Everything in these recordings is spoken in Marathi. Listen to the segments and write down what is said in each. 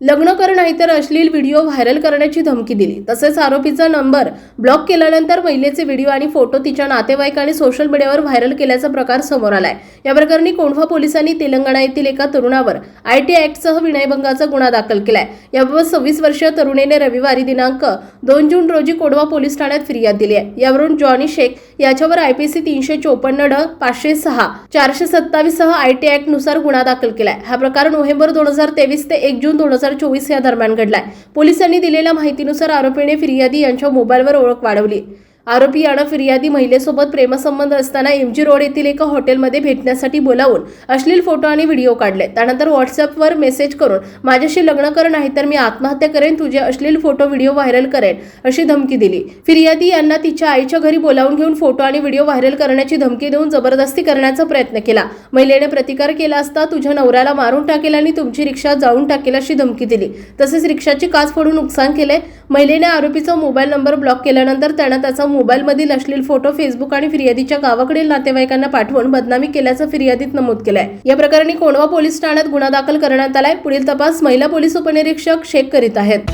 लग्न कर नाहीतर अश्लील व्हिडिओ व्हायरल करण्याची धमकी दिली. तसेच आरोपीचा नंबर ब्लॉक केल्यानंतर महिलेचे व्हिडिओ आणि फोटो तिच्या नातेवाईकांनी सोशल मीडियावर व्हायरल केल्याचा प्रकार समोर आलाय. या प्रकरणी कोंढवा पोलिसांनी तेलंगणा येथील एका तरुणावर आय टी ऍक्टसह विनयभंगाचा गुन्हा दाखल केलाय. याबाबत सव्वीस वर्षीय तरुणीने रविवारी दिनांक दोन जून रोजी कोंढवा पोलीस ठाण्यात फिर्याद दिली आहे. यावरून जॉनी शेख याच्यावर आयपीसी तीनशे चोपन्न ड पाचशे सहा चारशे सत्तावीस सह आय टी ऍक्टनुसार गुन्हा दाखल केलाय. हा प्रकार नोव्हेंबर दोन हजार तेवीस ते एक जून दोन हजार चोवीस या दरम्यान घडलाय. पोलिसांनी दिलेल्या माहितीनुसार आरोपीने फिर्यादी यांच्या मोबाईलवर ओळख वाढवली. आरोपी यानं फिर्यादी महिलेसोबत प्रेमसंबंध असताना एमजी रोड येथील एका हॉटेलमध्ये भेटण्यासाठी बोलावून अश्लील फोटो आणि व्हिडिओ काढले. त्यानंतर व्हॉट्सअपवर मेसेज करून माझ्याशी लग्न कर नाहीतर मी आत्महत्या करेन तुझे अश्लील फोटो व्हिडिओ व्हायरल करेन अशी धमकी दिली. फिर्यादी यांना तिच्या आईच्या घरी बोलावून घेऊन फोटो आणि व्हिडिओ व्हायरल करण्याची धमकी देऊन जबरदस्ती करण्याचा प्रयत्न केला. महिलेने प्रतिकार केला असता तुझ्या नवऱ्याला मारून टाकेल आणि तुमची रिक्षा जाळून टाकेल अशी धमकी दिली. तसेच रिक्षाची काच फोडून नुकसान केले. महिलेने आरोपीचा मोबाईल नंबर ब्लॉक केल्यानंतर त्यानं त्याचा मोबाईलमधील अश्लील फोटो फेसबुक आणि फिर्यादीच्या गावाकडील नातेवाईकांना पाठवून बदनामी केल्याचं फिर्यादीत नमूद केलंय. या प्रकरणी कोंडवा पोलीस ठाण्यात गुन्हा दाखल करण्यात आलाय. पुढील तपास महिला पोलीस उपनिरीक्षक शेख करीत आहेत.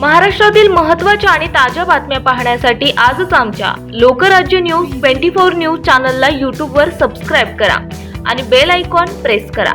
महाराष्ट्रातील महत्त्वाच्या आणि ताज्या बातम्या पाहण्यासाठी आजच आमच्या Lokrajya news twenty four news चॅनलला यूट्यूबवर सबस्क्राईब करा आणि बेल आयकॉन प्रेस करा.